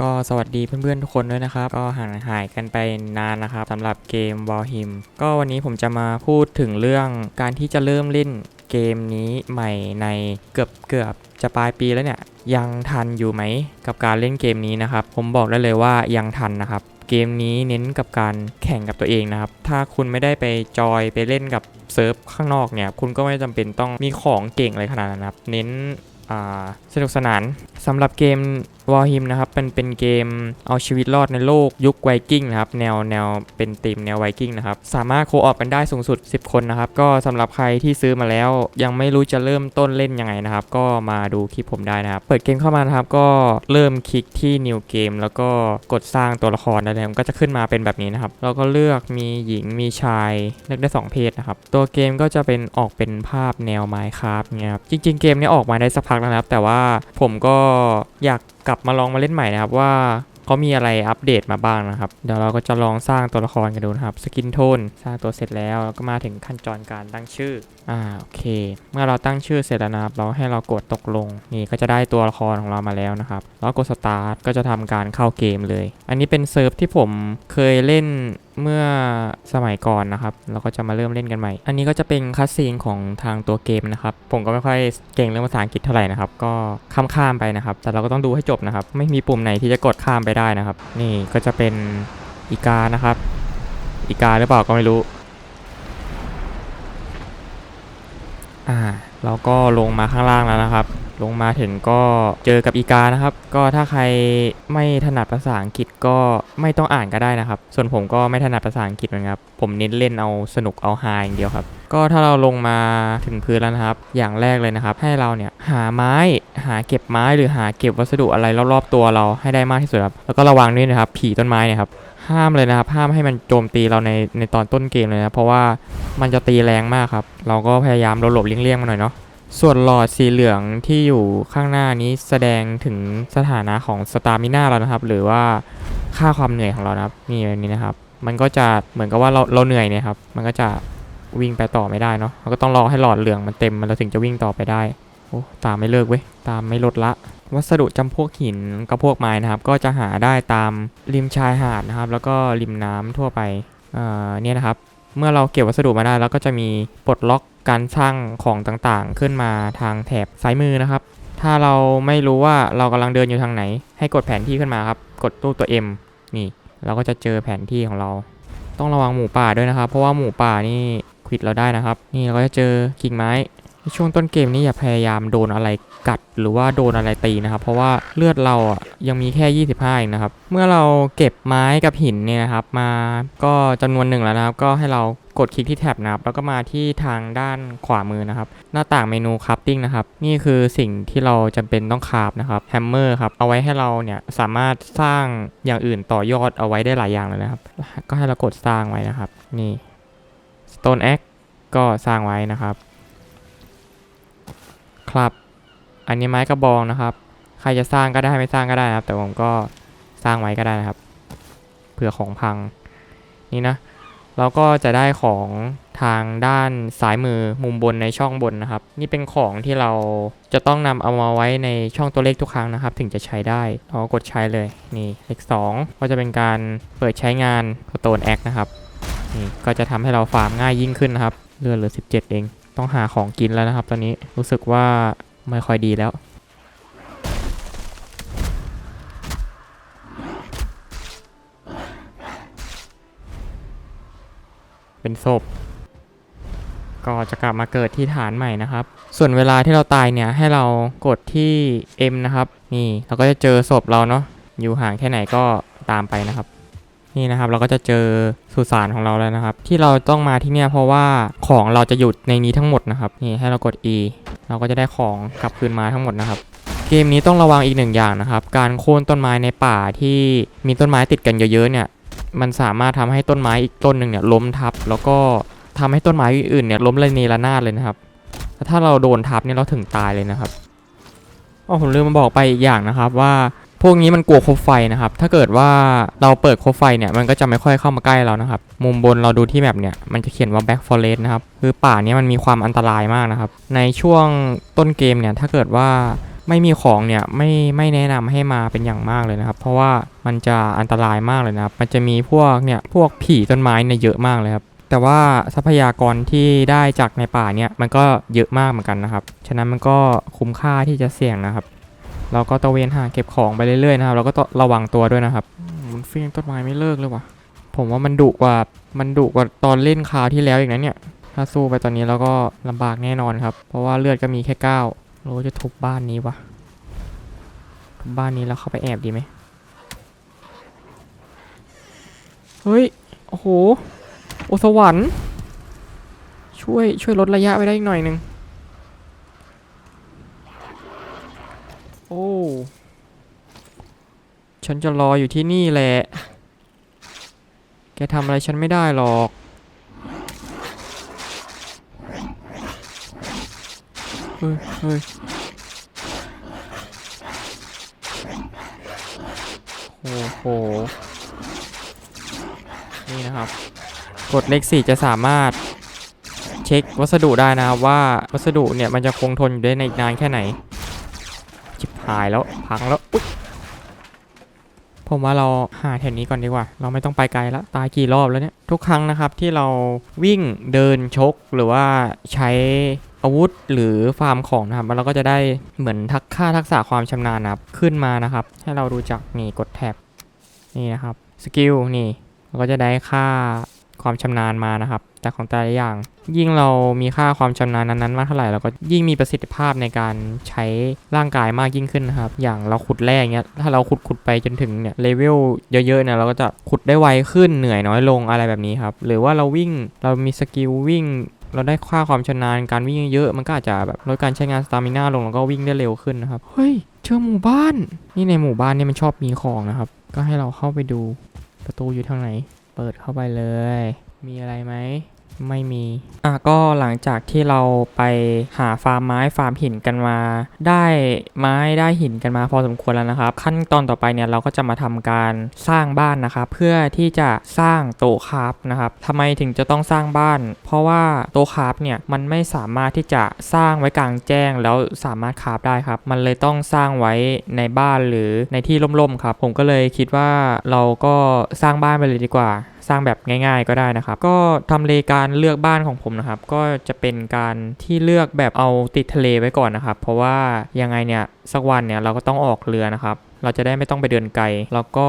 ก็สวัสดีเพื่อนๆทุกคนด้วยนะครับ ก็ห่างหายกันไปนานนะครับสำหรับเกม w a r h i m ก็วันนี้ผมจะมาพูดถึงเรื่องการที่จะเริ่มเล่นเกมนี้ใหม่ในเกือบเกือบจะปลายปีแล้วเนี่ย ยังทันอยู่ไหมกับการเล่นเกมนี้นะครับ ผมบอกได้เลยว่ายังทันนะครับ เกมนี้เน้นกับการแข่งกับตัวเองนะครับ ถ้าคุณไม่ได้ไปจอยไปเล่นกับเซิร์ฟข้างนอกเนี่ย คุณก็ไม่จำเป็นต้องมีของเก่งอะไรขนาดนั้นนะครับ เน้นสนุกสนานสำหรับเกมวอร์ฮิมนะครับเป็นเป็นเกมเอาชีวิตรอดในโลกยุคไวกิ้งนะครับแนวแนวเป็นธีมแนวไวกิ้งนะครับสามารถโคออปกันได้สูงสุด 10 คนนะครับก็สำหรับใครที่ซื้อมาแล้ว ยังไม่รู้จะเริ่มต้นเล่นยังไงนะครับก็มาดูคลิปผมได้นะครับเปิดเกมเข้ามานะครับก็เริ่มคลิกที่ New Game แล้วก็กดสร้างตัวละครได้เลยมันก็จะขึ้นมาเป็นแบบนี้นะครับเราก็เลือกมีหญิงมีชายเลือกได้สองเพศนะครับตัวเกมก็จะเป็นออกเป็นภาพแนว Minecraft เนี่ยครับจริง ๆ เกมนี้ออกมาได้สักพักแล้วนะครับแต่ว่าผมก็อยากกลับมาลองมาเล่นใหม่นะครับว่าเขามีอะไรอัปเดตมาบ้างนะครับ เดี๋ยวเราก็จะลองสร้างตัวละครกันดูนะครับ สกินโทน สร้างตัวเสร็จแล้วเราก็มาถึงขั้นตอนการตั้งชื่อ อ่า โอเค เมื่อเราตั้งชื่อเสร็จแล้วนะครับ เราให้เรากดตกลง นี่ก็จะได้ตัวละครของเรามาแล้วนะครับ แล้วกดสตาร์ทก็จะทำการเข้าเกมเลย อันนี้เป็นเซิร์ฟที่ผมเคยเล่น เมื่อสมัยก่อนนะครับ เราก็จะมาเริ่มเล่นกันใหม่ อันนี้ก็จะเป็นคัสซีนของทางตัวเกมนะครับ ผมก็ไม่ค่อยเก่งเรื่องภาษาอังกฤษเท่าไหร่นะครับ ก็ข้ามข้ามๆไปนะครับ แต่เราก็ต้องดูให้จบนะครับ ไม่มีปุ่มไหนที่จะกดข้ามไปได้นะครับ นี่ก็จะเป็นอีกานะครับ อีกาหรือเปล่าก็ไม่รู้ อ่าเราก็ลงมาข้างล่างแล้วนะครับ ลงมาถึงก็เจอกับอีกานะครับ ก็ถ้าใครไม่ถนัดภาษาอังกฤษก็ไม่ต้องอ่านก็ได้นะครับ ส่วนผมก็ไม่ถนัดภาษาอังกฤษเหมือนกันครับ ผมเน้นเล่นเอาสนุกเอาฮาอย่างเดียวครับ ก็ถ้าเราลงมาถึงพื้นแล้วนะครับ อย่างแรกเลยนะครับ ให้เราเนี่ยหาไม้หาเก็บไม้หรือหาเก็บวัสดุอะไรรอบๆตัวเราให้ได้มากที่สุดครับ แล้วก็ระวังด้วยนะครับ ผีต้นไม้เนี่ยครับห้ามเลยนะครับห้ามให้มันโจมตีเราในในตอนต้นเกมเลยนะเพราะว่ามันจะตีแรงมากครับ เราก็พยายามหลบเลี่ยงๆมาหน่อยเนาะ ส่วนหลอดสีเหลืองที่อยู่ข้างหน้านี้แสดงถึงสถานะของสตามิน่าเรานะครับ หรือว่าค่าความเหนื่อยของเรานะครับนี่แบบนี้นะครับ มันก็จะเหมือนกับว่าเราเราเหนื่อยเนี่ยครับ มันก็จะวิ่งไปต่อไม่ได้เนาะเราก็ต้องรอให้หลอดเหลืองมันเต็มมันเราถึงจะวิ่งต่อไปได้โอ้ตามไม่เลิกเว้ยตามไม่ลดละ วัสดุจำพวกหินกับพวกไม้นะครับ ก็จะหาได้ตามริมชายหาดนะครับ แล้วก็ริมน้ำทั่วไปเอ่อเนี่ยนะครับ เมื่อเราเก็บวัสดุมาได้แล้วก็จะมีปลดล็อกการสร้างของต่างๆ ขึ้นมาทางแถบซ้ายมือนะครับ ถ้าเราไม่รู้ว่าเรากำลังเดินอยู่ทางไหน ให้กดแผนที่ขึ้นมาครับ กดตู้ตัว M นี่ เราก็จะเจอแผนที่ของเรา ต้องระวังหมูป่าด้วยนะครับ เพราะว่าหมูป่านี่ควิดเราได้นะครับ นี่เราก็จะเจอกิ่งไม้ ในช่วงต้นเกมนี้อย่าพยายามโดนอะไรกัดหรือว่าโดนอะไรตีนะครับ เพราะว่าเลือดเราอะยังมีแค่ 25เองนะครับ เมื่อเราเก็บไม้กับหินเนี่ยนะครับมาก็จำนวนหนึ่งแล้วนะครับก็ให้เรากดคลิกที่แท็บนะครับแล้วก็มาที่ทางด้านขวามือนะครับ หน้าต่างเมนูคราฟติ้งนะครับนี่คือสิ่งที่เราจำเป็นต้องคราฟนะครับแฮมเมอร์ครับเอาไว้ให้เราเนี่ยสามารถสร้างอย่างอื่นต่อยอดเอาไว้ได้หลายอย่างเลยนะครับ ก็ให้เรากดสร้างไว้นะครับ นี่ Stone Axe ก็สร้างไว้นะครับ ครับ อันนี้ไม้กระบองนะครับ ใครจะสร้างก็ได้ไม่สร้างก็ได้นะครับ แต่ผมก็สร้างไว้ก็ได้นะครับ เผื่อของพัง นี่นะ เราก็จะได้ของทางด้านซ้ายมือมุมบนในช่องบนนะครับ นี่เป็นของที่เราจะต้องนำเอามาไว้ในช่องตัวเลขทุกครั้งนะครับ ถึงจะใช้ได้เราก็กดใช้เลยนี่เลข2ก็จะเป็นการเปิดใช้งาน Stone Axe นะครับนี่ก็จะทำให้เราฟาร์มง่ายยิ่งขึ้นนะครับเลือดเหลือ 17 เอง ต้องหาของกินแล้วนะครับ ตอนนี้รู้สึกว่าไม่ค่อยดีแล้ว เป็นศพก็จะกลับมาเกิดที่ฐานใหม่นะครับ ส่วนเวลาที่เราตายเนี่ยให้เรากดที่ M นะครับ นี่เราก็จะเจอศพเราเนาะอยู่ห่างแค่ไหนก็ตามไปนะครับ นี่นะครับเราก็จะเจอสุสานของเราแล้วนะครับ ที่เราต้องมาที่เนี่ยเพราะว่าของเราจะหยุดในนี้ทั้งหมดนะครับนี่ให้เรากด E เราก็จะได้ของกลับคืนมาทั้งหมดนะครับ เกมนี้ต้องระวังอีกหนึ่งอย่างนะครับ การโค่นต้นไม้ในป่าที่มีต้นไม้ติดกันเยอะๆเนี่ย มันสามารถทำให้ต้นไม้อีกต้นหนึ่งเนี่ยล้มทับ แล้วก็ทำให้ต้นไม้อื่นๆเนี่ยล้มระเนระนาดเลยนะครับถ้าเราโดนทับเนี่ยเราถึงตายเลยนะครับอ๋อผมลืมมาบอกไปอีกอย่างนะครับว่า พวกนี้มันกลัวคบไฟนะครับ ถ้าเกิดว่าเราเปิดคบไฟเนี่ย มันก็จะไม่ค่อยเข้ามาใกล้เรานะครับ มุมบนเราดูที่แมปเนี่ย มันจะเขียนว่า Back Forest นะครับ คือป่าเนี้มันมีความอันตรายมากนะครับ ในช่วงต้นเกมเนี่ย ถ้าเกิดว่าไม่มีของเนี่ยไม่ไม่แนะนำให้มาเป็นอย่างมากเลยนะครับ เพราะว่ามันจะอันตรายมากเลยนะครับ มันจะมีพวกเนี่ยพวกผีต้นไม้เนี่ยเยอะมากเลยครับแต่ว่าทรัพยากรที่ได้จากในป่าเนี่ยมันก็เยอะมากเหมือนกันนะครับ ฉะนั้นมันก็คุ้มค่าที่จะเสี่ยงนะครับ เราก็ตระเวนหาเก็บของไปเรื่อยๆนะครับเราก็ต้องระวังตัวด้วยนะครับอืมมันเฟี้ยงต้นไม้ไม่เลิกเลยว่ะ ผมว่ามันดุกว่ามันดุกว่าตอนเล่นคราวที่แล้วอีกนะเนี่ยถ้าสู้ไปตอนนี้เราก็ลำบากแน่นอนครับ เพราะว่าเลือดก็มีแค่เก้าเราจะทุบบ้านนี้วะทุบบ้านนี้แล้วเข้าไปแอบดีไหมเฮ้ยโอ้โหโอสวรรค์ช่วยช่วยลดระยะไปได้อีกหน่อยหนึง โอ้ ฉันจะรออยู่ที่นี่แหละ แกทำอะไรฉันไม่ได้หรอก เฮ้ยเฮ้ยโอ้โห นี่นะครับ กดเลขสี่จะสามารถเช็ควัสดุได้นะครับว่าวัสดุเนี่ยมันจะคงทนอยู่ได้ในอีกนานแค่ไหน หายแล้วพังแล้วอุ๊ยผมว่าเราหาแถวนี้ก่อนดีกว่า เราไม่ต้องไปไกลแล้วตายกี่รอบแล้วเนี่ยทุกครั้งนะครับที่เราวิ่งเดินชกหรือว่าใช้อาวุธหรือฟาร์มของนะครับเราก็จะได้เหมือนทักค่าทักษะความชำนาญนะครับขึ้นมานะครับ ให้เราดูจากนี่กดแท็บนี่นะครับสกิลนี่เราก็จะได้ค่า ความชำนาญมานะครับ แต่ของแต่ละอย่าง ยิ่งเรามีค่าความชำนาญนั้นๆมากเท่าไหร่เราก็ยิ่งมีประสิทธิภาพในการใช้ร่างกายมากยิ่งขึ้นนะครับ อย่างเราขุดแร่เงี้ยถ้าเราขุดขุดไปจนถึงเนี่ยเลเวลเยอะๆเนี่ยเราก็จะขุดได้ไวขึ้นเหนื่อยน้อยลงอะไรแบบนี้ครับหรือว่าเราวิ่งเรามีสกิลวิ่งเราได้ค่าความชำนาญการวิ่งเยอะๆมันก็อาจจะแบบลดการใช้งานสตามิน่าลงแล้วก็วิ่งได้เร็วขึ้นนะครับ เฮ้ยเจอหมู่บ้าน นี่ในหมู่บ้านเนี่ยมันชอบมีของนะครับ ก็ให้เราเข้าไปดูประตูอยู่ทางไหน เปิดเข้าไปเลย มีอะไรไหม ไม่มี อะก็หลังจากที่เราไปหาฟาร์มไม้ฟาร์มหินกันมา ได้ไม้ได้หินกันมาพอสมควรแล้วนะครับ ขั้นตอนต่อไปเนี่ยเราก็จะมาทำการสร้างบ้านนะครับ เพื่อที่จะสร้างโต๊ะคราฟนะครับทำไมถึงจะต้องสร้างบ้าน เพราะว่าโต๊ะคราฟเนี่ยมันไม่สามารถที่จะสร้างไว้กลางแจ้งแล้วสามารถคราฟได้ครับ มันเลยต้องสร้างไว้ในบ้านหรือในที่ร่มๆครับ ผมก็เลยคิดว่าเราก็สร้างบ้านไปเลยดีกว่า สร้างแบบง่าย ๆ ก็ได้นะครับ ก็ทำเลการเลือกบ้านของผมนะครับ ก็จะเป็นการที่เลือกแบบเอาติดทะเลไว้ก่อนนะครับ เพราะว่ายังไงเนี่ยสักวันเนี่ยเราก็ต้องออกเรือนะครับ เราจะได้ไม่ต้องไปเดินไกล แล้วก็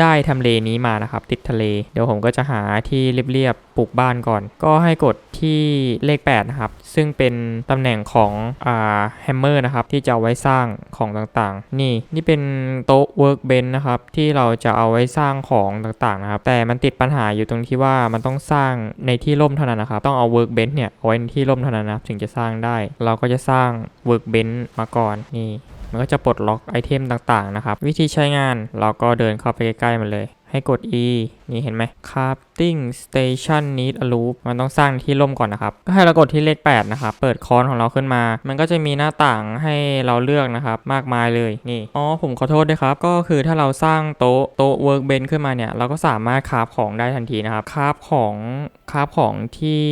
ได้ทำเลนี้มานะครับ ติดทะเล เดี๋ยวผมก็จะหาที่เรียบๆปลูกบ้านก่อน ก็ให้กดที่เลข 8 นะครับ ซึ่งเป็นตำแหน่งของอ่าแฮมเมอร์นะครับ ที่จะเอาไว้สร้างของต่างๆ นี่นี่เป็นโต๊ะเวิร์กเบนนะครับ ที่เราจะเอาไว้สร้างของต่างๆนะครับ แต่มันติดปัญหาอยู่ตรงที่ว่ามันต้องสร้างในที่ร่มเท่านั้นนะครับ ต้องเอาเวิร์กเบนเนี่ยเอาไว้ในที่ร่มเท่านั้นนะถึงจะสร้างได้ เราก็จะสร้างเวิร์กเบนมาก่อนนี่ มันก็จะปลดล็อกไอเทมต่างๆนะครับ วิธีใช้งานเราก็เดินเข้าไปใกล้ๆมันเลย ให้กด E นี่เห็นไหมคาบ Crafting Station Need a Loop มันต้องสร้างที่ร่มก่อนนะครับ ก็ให้เรากดที่เลข 8 นะครับ เปิดคอนของเราขึ้นมา มันก็จะมีหน้าต่างให้เราเลือกนะครับ มากมายเลย นี่ อ๋อ ผมขอโทษด้วยครับ ก็คือถ้าเราสร้างโต๊ะ โต๊ะ Workbench ขึ้นมาเนี่ย เราก็สามารถคราฟของได้ทันทีนะครับ คราฟของคราฟของที่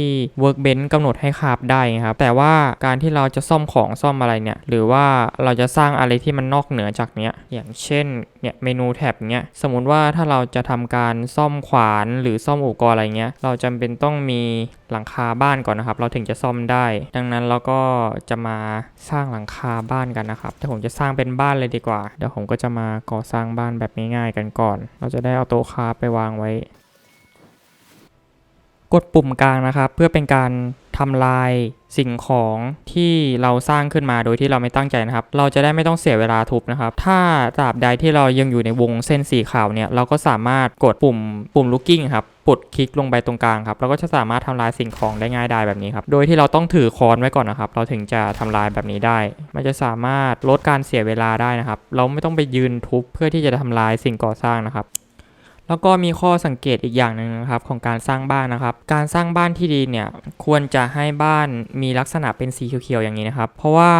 Workbench กำหนดให้คราฟได้นะครับ แต่ว่าการที่เราจะซ่อมของซ่อมอะไรเนี่ย หรือว่าเราจะสร้างอะไรที่มันนอกเหนือจากเนี้ย อย่างเช่น เนี่ย เมนูแท็บเนี้ย สมมุติว่าถ้าเราจะทำการซ่อมขวานหรือซ่อมอุปกรณ์อะไรเงี้ย เราจำเป็นต้องมีหลังคาบ้านก่อนนะครับ เราถึงจะซ่อมได้ ดังนั้นเราก็จะมาสร้างหลังคาบ้านกันนะครับ แต่ผมจะสร้างเป็นบ้านเลยดีกว่า เดี๋ยวผมก็จะมาก่อสร้างบ้านแบบง่ายๆกันก่อน เราจะได้เอาโต๊ะคาไปวางไว้ กดปุ่มกลางนะครับ เพื่อเป็นการ ทำลายสิ่งของที่เราสร้างขึ้นมาโดยที่เราไม่ตั้งใจนะครับ เราจะได้ไม่ต้องเสียเวลาทุบนะครับ ถ้าตราบใดที่เรายังอยู่ในวงเส้นสีขาวเนี่ย เราก็สามารถกดปุ่มปุ่ม looking ครับกดคลิกลงไปตรงกลางครับเราก็จะสามารถทำลายสิ่งของได้ง่ายได้แบบนี้ครับ โดยที่เราต้องถือค้อนไว้ก่อนนะครับ เราถึงจะทำลายแบบนี้ได้ มันจะสามารถลดการเสียเวลาได้นะครับ เราไม่ต้องไปยืนทุบเพื่อที่จะทำลายสิ่งก่อสร้างนะครับ แล้วก็มีข้อสังเกตอีกอย่างหนึ่งนะครับของการสร้างบ้านนะครับ การสร้างบ้านที่ดีเนี่ยควรจะให้บ้านมีลักษณะเป็นสีเขียวๆอย่างนี้นะครับ เพราะว่า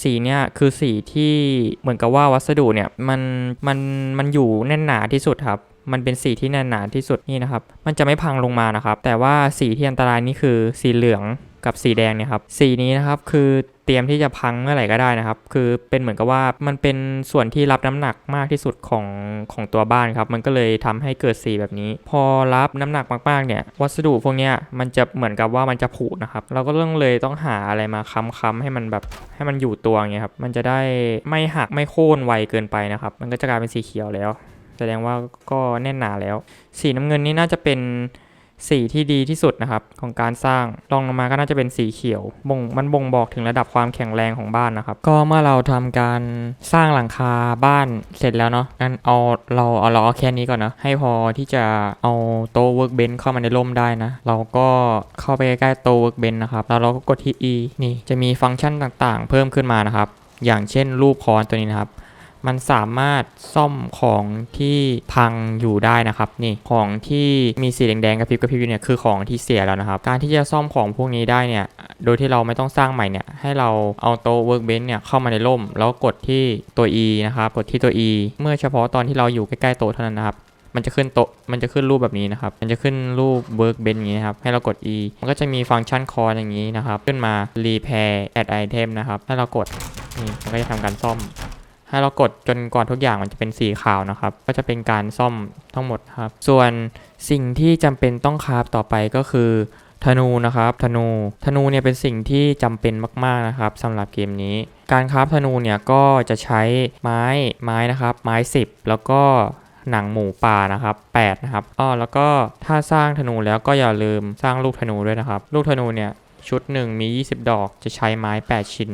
สีเนี่ยคือสีที่เหมือนกับว่าวัสดุเนี่ยมันมันมันอยู่แน่นหนาที่สุดครับมันเป็นสีที่แน่นหนาที่สุดนี่นะครับ มันจะไม่พังลงมานะครับ แต่ว่าสีที่อันตรายนี่คือสีเหลืองกับสีแดงเนี่ยครับ สีนี้นะครับคือ เตรียมที่จะพังเมื่อไหร่ก็ได้นะครับ คือเป็นเหมือนกับว่ามันเป็นส่วนที่รับน้ำหนักมากที่สุดของของตัวบ้านครับ มันก็เลยทำให้เกิดสีแบบนี้ พอรับน้ำหนักมากๆเนี่ย วัสดุพวกเนี้ยมันจะเหมือนกับว่ามันจะผุนะครับ เราก็ต้องเลยต้องหาอะไรมาค้ำๆให้มันแบบให้มันอยู่ตัวอย่างเงี้ยครับ มันจะได้ไม่หักไม่โค่นไวเกินไปนะครับ มันก็จะกลายเป็นสีเขียวแล้ว แสดงว่าก็แน่นหนาแล้ว สีน้ำเงินนี่น่าจะเป็น สีที่ดีที่สุดนะครับของการสร้างรองลงมาก็น่าจะเป็นสีเขียวบ่งมันบ่งบอกถึงระดับความแข็งแรงของบ้านนะครับ ก็เมื่อเราทำการสร้างหลังคาบ้านเสร็จแล้วเนาะงั้นเอาเราเอาเราเอาแค่นี้ก่อนนะให้พอที่จะเอาโต๊ะ workbench เข้ามาในร่มได้นะ เราก็เข้าไปใกล้โต๊ะ workbench นะครับแล้วเราก็กดที่ e นี่จะมีฟังก์ชันต่างๆ เพิ่มขึ้นมานะครับ อย่างเช่นรูปคอนตัวนี้นะครับ มันสามารถซ่อมของที่พังอยู่ได้นะครับนี่ของที่มีสีแดงๆกระพริบกระพริบอยู่เนี่ยคือของที่เสียแล้วนะครับ การที่จะซ่อมของพวกนี้ได้เนี่ยโดยที่เราไม่ต้องสร้างใหม่เนี่ยให้เราเอาโต๊ะ workbench เนี่ยเข้ามาในร่ม แล้วกดที่ตัว e นะครับกดที่ตัว e เมื่อเฉพาะตอนที่เราอยู่ใกล้ๆโต๊ะเท่านั้นนะครับมันจะขึ้นโต๊ะ มันจะขึ้นรูปแบบนี้นะครับ มันจะขึ้นรูป workbench อย่างนี้นะครับ ให้เรากด e มันก็จะมีฟังก์ชันคออย่างนี้นะครับ ขึ้นมา repair add item นะครับ ให้เรากด นี่ มันก็จะทำการซ่อม ให้เรากดจนกว่าทุกอย่างมันจะเป็นสีขาวนะครับ ก็จะเป็นการซ่อมทั้งหมดครับ ส่วนสิ่งที่จำเป็นต้องคราฟต่อไปก็คือธนูนะครับธนูธนูเนี่ยเป็นสิ่งที่จำเป็นมากๆนะครับสำหรับเกมนี้ การคราฟธนูเนี่ยก็จะใช้ไม้ไม้นะครับไม้ 10 แล้วก็หนังหมูป่านะครับ8นะครับอ้อแล้วก็ถ้าสร้างธนูแล้วก็อย่าลืมสร้างลูกธนูด้วยนะครับ ลูกธนูเนี่ยชุดหนึ่งมี 20 ดอกจะใช้ไม้ 8 ชิ้น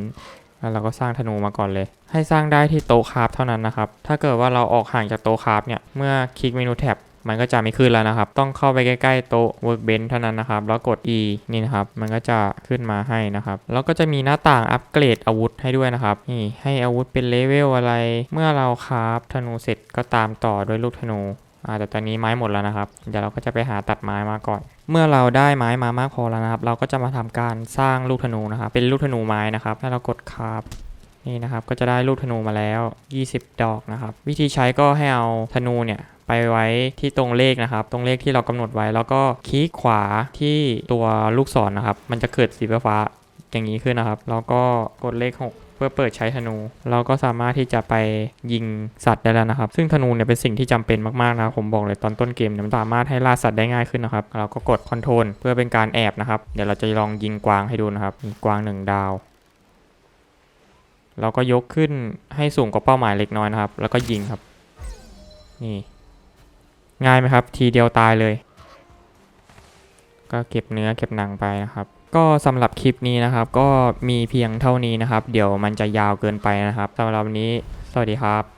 แล้วเราก็สร้างธนูมาก่อนเลย ให้สร้างได้ที่โต๊ะคราฟเท่านั้นนะครับ ถ้าเกิดว่าเราออกห่างจากโต๊ะคราฟเนี่ย เมื่อคลิกเมนูแท็บมันก็จะไม่ขึ้นแล้วนะครับ ต้องเข้าไปใกล้ๆโต๊ะ workbench เท่านั้นนะครับ แล้วกด e นี่นะครับ มันก็จะขึ้นมาให้นะครับ แล้วก็จะมีหน้าต่างอัปเกรดอาวุธให้ด้วยนะครับ นี่ให้อาวุธเป็นเลเวลอะไร เมื่อเราคราฟธนูเสร็จก็ตามต่อด้วยลูกธนู แต่ตอนนี้ไม้หมดแล้วนะครับ เดี๋ยวเราก็จะไปหาตัดไม้มาก่อน เมื่อเราได้ไม้มามากพอแล้วนะครับ เราก็จะมาทำการสร้างลูกธนูนะครับ เป็นลูกธนูไม้นะครับให้เรากดคราฟนี่นะครับ ก็จะได้ลูกธนูมาแล้ว 20 ดอกนะครับ วิธีใช้ก็ให้เอาธนูเนี่ยไปไว้ที่ตรงเลขนะครับ ตรงเลขที่เรากำหนดไว้ แล้วก็คลิกขวาที่ตัวลูกศรนนะครับ มันจะเกิดสีฟ้าอย่างนี้ขึ้นนะครับ แล้วก็กดเลข 6 เพื่อเปิดใช้ธนู เราก็สามารถที่จะไปยิงสัตว์ได้แล้วนะครับ ซึ่งธนูเนี่ยเป็นสิ่งที่จำเป็นมากๆนะผมบอกเลยตอนต้นเกมเนี่ยมันสามารถให้ล่าสัตว์ได้ง่ายขึ้นนะครับ เราก็กดคอนโทรลเพื่อเป็นการแอบนะครับ เดี๋ยวเราจะลองยิงกวางให้ดูนะครับกวางหนึ่งดาวเราก็ยกขึ้นให้สูงกว่าเป้าหมายเล็กน้อยนะครับ แล้วก็ยิงครับ นี่ ง่ายไหมครับ ทีเดียวตายเลย ก็เก็บเนื้อเก็บหนังไปนะครับ ก็สำหรับคลิปนี้นะครับ ก็มีเพียงเท่านี้นะครับ เดี๋ยวมันจะยาวเกินไปนะครับสำหรับวันนี้ สวัสดีครับ